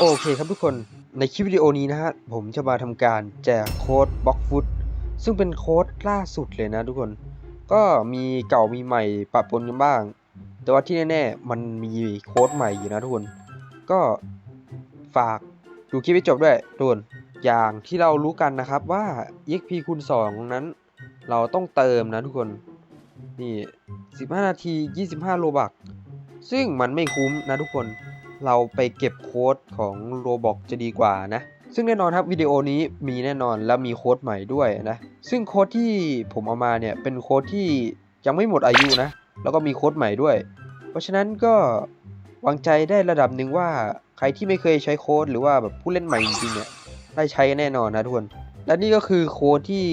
โอเคครับทุกคนในคลิปวิดีโอนี้นะฮะผมจะมาทำการแจกโค้ดบล็อกฟุตซึ่งเป็นโค้ดล่าสุดเลยนะทุกคน ก็มีเก่ามีใหม่ปะปนกันบ้าง แต่ว่าที่แน่ๆมันมีโค้ดใหม่อยู่นะทุกคน ก็ฝากดูคลิปให้จบด้วยทุกคนอย่างที่เรารู้กันนะครับว่า EXP คูณ2นั้น เราต้องเติมนะทุกคนนี่ 15 นาที 25 โลบัก ซึ่งมันไม่คุ้มนะทุกคน เราไปเก็บโค้ดของโรบอกจะดีกว่านะ ซึ่งแน่นอนครับวิดีโอนี้มีแน่นอนและมีโค้ดใหม่ด้วยนะ ซึ่งโค้ดที่ผมเอามาเนี่ยเป็นโค้ดที่ยังไม่หมดอายุนะ แล้วก็มีโค้ดใหม่ด้วย เพราะฉะนั้นก็วางใจได้ระดับหนึ่งว่าใครที่ไม่เคยใช้โค้ดหรือว่าแบบผู้เล่นใหม่จริงๆเนี่ยได้ใช้แน่นอนนะทุกคน และนี่ก็คือโค้ดที่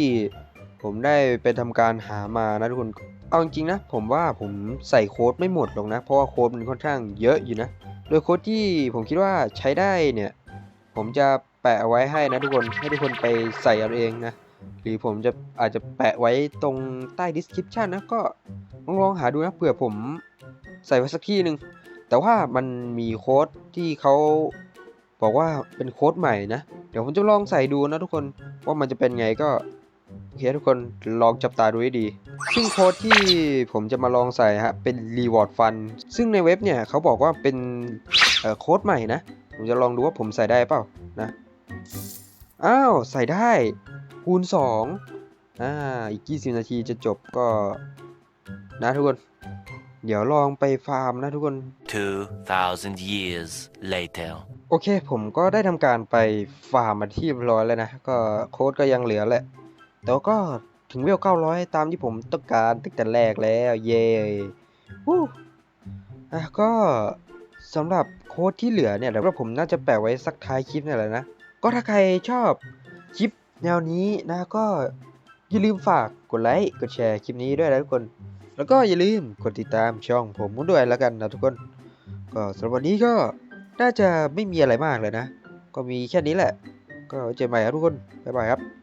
ผมได้ไปทำการหามานะทุกคน เอาจริงๆนะ ผมว่าผมใส่โค้ดไม่หมดหรอกนะ เพราะว่าโค้ดมันค่อนข้างเยอะอยู่นะ โดยโค้ดที่ผมคิดว่าใช้ได้เนี่ย ผมจะแปะเอาไว้ให้นะทุกคน ให้ทุกคนไปใส่เอาเองนะ หรือผมจะอาจจะแปะไว้ตรงใต้ description นะ ก็ลองลองหาดูนะเผื่อผมใส่ไว้สักที่หนึ่ง แต่ว่ามันมีโค้ดที่เขาบอกว่าเป็นโค้ดใหม่นะ เดี๋ยวผมจะลองใส่ดูนะทุกคนว่ามันจะเป็นไงก็ โอเคทุกคนลองจับตาดูให้ดี ซึ่งโค้ดที่ผมจะมาลองใส่ฮะเป็น Reward Fund ซึ่งในเว็บเนี่ยเขาบอกว่าเป็นเอ่อโค้ดใหม่นะ ผมจะลองดูว่าผมใส่ได้เปล่านะ อ้าวใส่ได้คูณ2อ่าอีก 20 นาทีจะจบก็นะทุกคน เดี๋ยวลองไปฟาร์มนะทุกคน 2,000 years later. โอเคผมก็ได้ทำการไปฟาร์มมาที่เรียบร้อยแล้วนะ ก็โค้ดก็ยังเหลือแหละ แต่ก็ถึงเวล900 ตามที่ผมต้องการตั้งแต่แรกแล้ว เย้วู้อะก็สำหรับโค้ดที่เหลือเนี่ยเดี๋ยวผมน่าจะแปะไว้สักท้ายคลิปนี่แหละนะ ก็ถ้าใครชอบคลิปแนวนี้นะก็อย่าลืมฝากกดไลค์กดแชร์คลิปนี้ด้วยนะทุกคน แล้วก็อย่าลืมกดติดตามช่องผมด้วยแล้วกันนะทุกคน ก็สำหรับวันนี้ก็น่าจะไม่มีอะไรมากเลยนะ ก็มีแค่นี้แหละ ก็เจอกันใหม่ครับทุกคน บ๊ายบายครับ